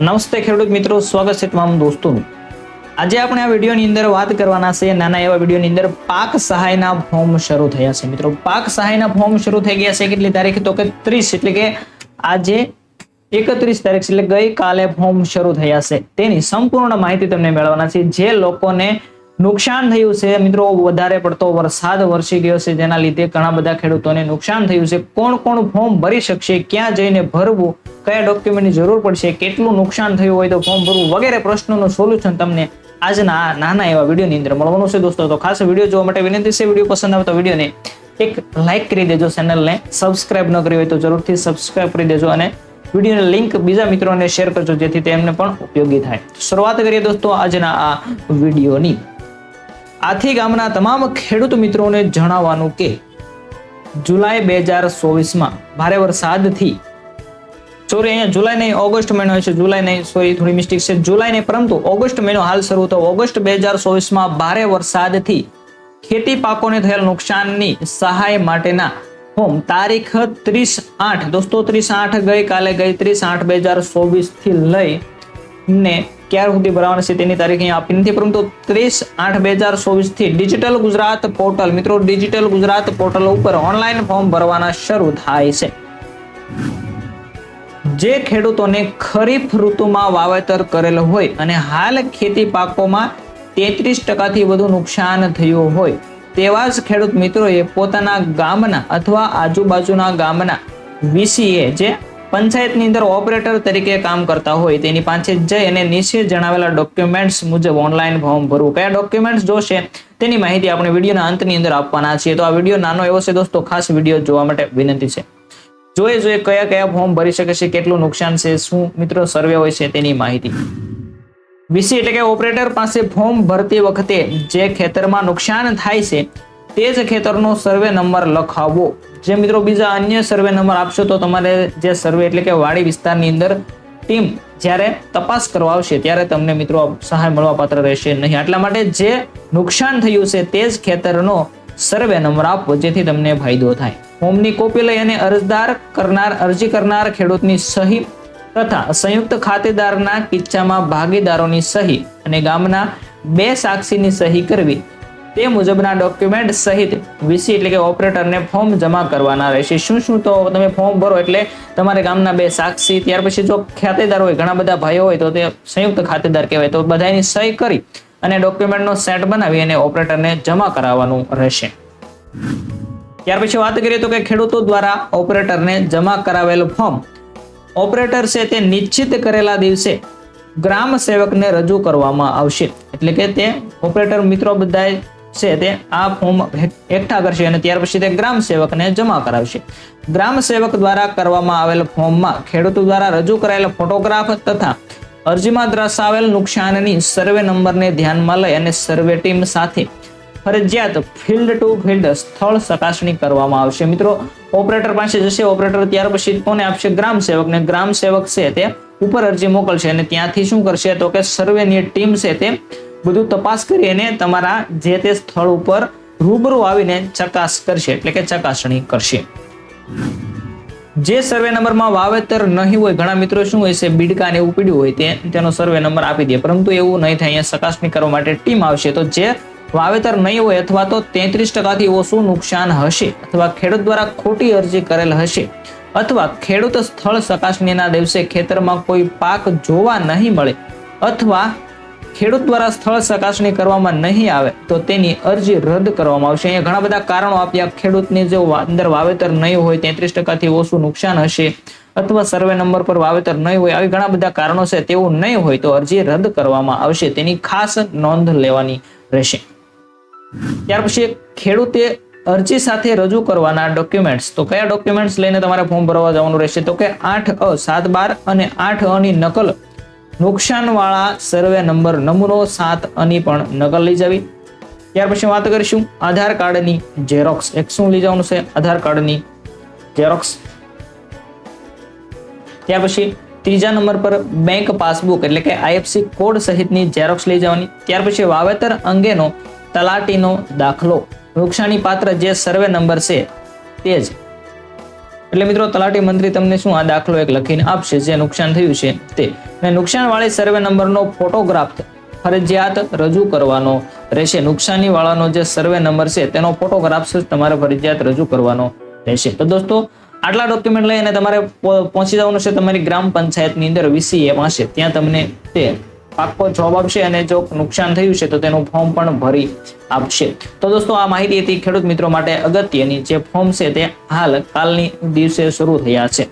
નમસ્તે ખેડૂત મિત્રો, સ્વાગત છે તમામ દોસ્તોનું. આજે આપણે આ વિડીયોની અંદર વાત કરવાના છે નાના એવા વિડીયોની અંદર પાક સહાયના ફોર્મ શરૂ થયા છે. મિત્રો, પાક સહાયના ફોર્મ શરૂ થઈ ગયા છે કેટલી તારીખ? તો કે ત્રીસ, એટલે કે આજે એકત્રીસ તારીખ, એટલે ગઈકાલે ફોર્મ શરૂ થયા છે. તેની સંપૂર્ણ માહિતી તમને મેળવવાના છે. જે લોકોને નુકસાન થયું છે. મિત્રો, વધારે પડતો વરસાદ વરસી ગયો છે. જેના લીધે ઘણા બધા ખેડૂતોને નુકસાન થયું છે. કોણ કોણ ફોર્મ ભરી શકશે? ક્યાં જઈને ભરવું? કયા ડોક્યુમેન્ટની જરૂર પડશે? કેટલું નુકસાન થયું હોય તો ફોર્મ ભરવું? વગેરે પ્રશ્નોનું સોલ્યુશન તમને આજના નાના એવા વિડીયોની અંદર મળવાનું છે. દોસ્તો, તો ખાસ વીડિયો જોવા માટે વિનંતી છે. વીડિયો પસંદ આવે તો વિડીયોને એક લાઇક કરી દેજો ચેનલને સબસ્ક્રાઇબ ન કરી હોય તો જરૂરથી સબસ્ક્રાઇબ કરી દેજો અને વિડીયોની લિંક બીજા મિત્રોને શેર કરજો, જેથી તેમને પણ ઉપયોગી થાય. શરૂઆત કરીએ દોસ્તો આજના આ વિડીયોની આથી ગામના તમામ ખેડૂત મિત્રોને જણાવવાનું કે જુલાઈ બે હજાર ચોવીસમાં ભારે વરસાદથી સોરી અહીંયા જુલાઈ નહીં, ઓગસ્ટ મહિનો છે, જુલાઈ નહીં સોરી થોડી મિસ્ટેક છે. જુલાઈ નહીં, પરંતુ ઓગસ્ટ મહિનો હાલ શરૂ થયો. ઓગસ્ટ બે હજાર ચોવીસમાં ભારે વરસાદથી ખેતી પાકોને થયેલ નુકસાનની સહાય માટેના ફોર્મ તારીખ ત્રીસ આઠ, દોસ્તો, ત્રીસ આઠ ગઈ કાલે ગઈ, ત્રીસ આઠ બે હજાર ચોવીસથી લઈ ને ક્યાર સુધી ભરવાના છે તેની તારીખ અહીંયા આપી નથી, પરંતુ ત્રીસ આઠ બે હજાર ચોવીસથી ડિજિટલ ગુજરાત પોર્ટલ, મિત્રો ડિજિટલ ગુજરાત પોર્ટલ ઉપર ઓનલાઈન ફોર્મ ભરવાના શરૂ થાય છે. જે ખેડૂતોને ખરીફ ઋતુમાં વાવેતર કરેલ હોય અને હાલ ખેતી પાકોમાં તેત્રીસ ટકાથી વધુ નુકસાન થયું હોય, તેવા જ ખેડૂત મિત્રોએ પોતાના ગામના અથવા આજુબાજુના ગામના વીસીએ, જે પંચાયતની અંદર ઓપરેટર તરીકે કામ કરતા હોય તેની પાસે જઈ અને નીચે જણાવેલા ડોક્યુમેન્ટ્સ મુજબ ઓનલાઈન ફોર્મ ભરવું. કયા ડોક્યુમેન્ટ્સ જોશે તેની માહિતી આપણે વિડીયોના અંતની અંદર આપવાના છીએ. તો આ વીડિયો નાનો એવો છે દોસ્તો, ખાસ વીડિયો જોવા માટે વિનંતી છે. જોઈએ જોઈએ કયા કયા ફોર્મ ભરી શકે છે, કેટલું નુકસાન છે, શું મિત્રો સર્વે હોય છે તેની માહિતી. વીસી એટલે કે ઓપરેટર પાસે ફોર્મ ભરતી વખતે જે ખેતરમાં નુકસાન થાય છે તે જ ખેતરનો સર્વે નંબર લખાવવો જે મિત્રો બીજા અન્ય સર્વે નંબર આપશો તો તમારે જે સર્વે એટલે કે વાડી વિસ્તારની અંદર ટીમ જ્યારે તપાસ કરવા આવશે ત્યારે તમને મિત્રો સહાય મળવાપાત્ર રહેશે નહીં. એટલા માટે જે નુકસાન થયું છે તે જ ખેતરનો સર્વે નંબર આપવો જેથી તમને ફાયદો થાય. ફોર્મની કોપી લઈ અને અરજદાર કરનાર, અરજી કરનાર ખેડૂતની સહી તથા સંયુક્ત ખાતેદારના કિસ્સામાં ભાગીદારોની સહી અને ગામના બે સાક્ષીની સહી કરવી. તે મુજબના ડોક્યુમેન્ટ સહિત વીસી એટલે કે ઓપરેટરને ફોર્મ જમા કરવાના રહેશે. શું શું? તો તમે ફોર્મ ભરો એટલે તમારે ગામના બે સાક્ષી, ત્યાર પછી જો ખાતેદાર હોય, ઘણા બધા ભાઈઓ હોય, તો તે સંયુક્ત ખાતેદાર કહેવાય. તો બધાની સહી કરી અને ડોક્યુમેન્ટનો સેટ બનાવી અને ઓપરેટરને જમા કરાવવાનું રહેશે. ત્યાર પછી વાત કરીએ તો કે ખેડૂતો દ્વારા ઓપરેટરને જમા કરાવેલ ફોર્મ ઓપરેટર છે તે નિશ્ચિત કરેલા દિવસે ગ્રામ સેવકને રજૂ કરવામાં આવશે. એટલે કે તે ઓપરેટર મિત્રો બધા છે તે આ ફોર્મ એકઠા કરશે અને ત્યાર પછી તે ગ્રામ સેવકને જમા કરાવશે. ગ્રામ સેવક દ્વારા કરવામાં આવેલ ફોર્મમાં ખેડૂતો દ્વારા રજૂ કરાયેલ ફોટોગ્રાફ તથા અરજીમાં દર્શાવેલ નુકસાનની સર્વે નંબરને ધ્યાનમાં લઈ અને સર્વે ટીમ સાથે ફરજિયાત ફિલ્ડ ટુ ફિલ્ડ સ્થળ ચકાસણી કરવામાં આવશે. મિત્રો, ઓપરેટર પાસે જશે, ઓપરેટર ત્યાર પછી કોને આપશે ગ્રામ સેવકને. ગ્રામ સેવક છે તે ઉપર અરજી મોકલશે અને ત્યાંથી શું કરશે તો કે સર્વેની ટીમ છે તે બધું તપાસ કરી અને તમારા જે તે સ્થળ ઉપર રૂબરૂ આવીને ચકાસ કરશે, એટલે કે ચકાસણી કરશે. જે સર્વે નંબરમાં વાવેતર નહીં હોય, ઘણા મિત્રો શું હોય છે, બીડકા ને એવું પીડ્યું હોય તે તેનો સર્વે નંબર આપી દે. પરંતુ એવું નહીં થાય, અહીંયા ચકાસણી કરવા માટે ટીમ આવશે. તો જે વાવેતર નહીં હોય અથવા તો તેત્રીસ ટકાથી ઓછું નુકસાન હશે, અથવા ખેડૂત દ્વારા ખોટી અરજી કરેલ હશે, અથવા ખેડૂત સ્થળ ચકાસણીના દિવસે ખેતરમાં કોઈ પાક જોવા નહીં મળે, અથવા ખેડૂત દ્વારા સ્થળ ચકાસણી કરવામાં નહીં આવે તો તેની અરજી રદ કરવામાં આવશે. અહીંયા ઘણા બધા કારણો આપ્યા. ખેડૂતની જો અંદર વાવેતર નહીં હોય તેત્રીસ ટકાથી ઓછું નુકસાન હશે અથવા સર્વે નંબર પર વાવેતર નહીં હોય આવી ઘણા બધા કારણો છે, તેવું નહીં હોય તો અરજી રદ કરવામાં આવશે. તેની ખાસ નોંધ લેવાની રહેશે. ત્યાર પછી ખેડૂતે અરજી સાથે રજૂ કરવાના ડોક્યુમેન્ટ્સ. તો કયા ડોક્યુમેન્ટ્સ લઈને તમારે ફોર્મ ભરવા જવાનું રહેશે? તો કે આઠ અ સાત બાર અને આઠ અ ની નકલ નુકસાનવાળા સર્વે નંબર નમૂનો સાત અની પણ નકલ લઈ જવી. ત્યાર પછી વાત કરીશું આધાર કાર્ડની ઝેરોક્સ. એક શું લઈ જવાનું છે? આધાર કાર્ડની ઝેરોક્સ. ત્યાર પછી ત્રીજા નંબર પર બેંક પાસબુક એટલે કે આઈએફસી કોડ સહિતની ઝેરોક્સ લઈ જવાની. ત્યાર પછી વાવેતર અંગેનો તલાટીનો દાખલો. નુકસાની પાત્ર જે સર્વે નંબર છે તે જ એટલે મિત્રો, તલાટી મંત્રી તમને શું આ દાખલો એક લખીને આપશે, જે નુકસાન થયું છે તે. અને નુકસાન વાળી સર્વે નંબરનો ફોટોગ્રાફ ફરજિયાત રજૂ કરવાનો રહેશે. નુકસાની વાળાનો જે સર્વે નંબર છે, તેનો ફોટોગ્રાફ તમારે ફરજિયાત રજૂ કરવાનો રહેશે. તો દોસ્તો, આટલા ડોક્યુમેન્ટ લઈને તમારે પહોંચી જવાનું છે તમારી ગ્રામ પંચાયતની અંદર વીસીએ પાસે ત્યાં તમને તે પાક્કો જવાબ આપશે અને જો નુકસાન થયું છે તો તેનું ફોર્મ પણ ભરી આપશે. તો દોસ્તો, આ માહિતી હતી ખેડૂત મિત્રો માટે અગત્યની. જે ફોર્મ છે તે હાલ કાલની દિવસે શરૂ થયા છે.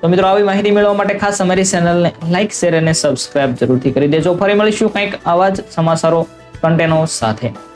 તો મિત્રો, આવી માહિતી મેળવવા માટે ખાસ અમારી ચેનલને લાઇક શેર અને સબસ્ક્રાઇબ જરૂરથી કરી દેજો. ફરી મળીશું કંઈક આવા જ સમાચારો કન્ટેનો સાથે.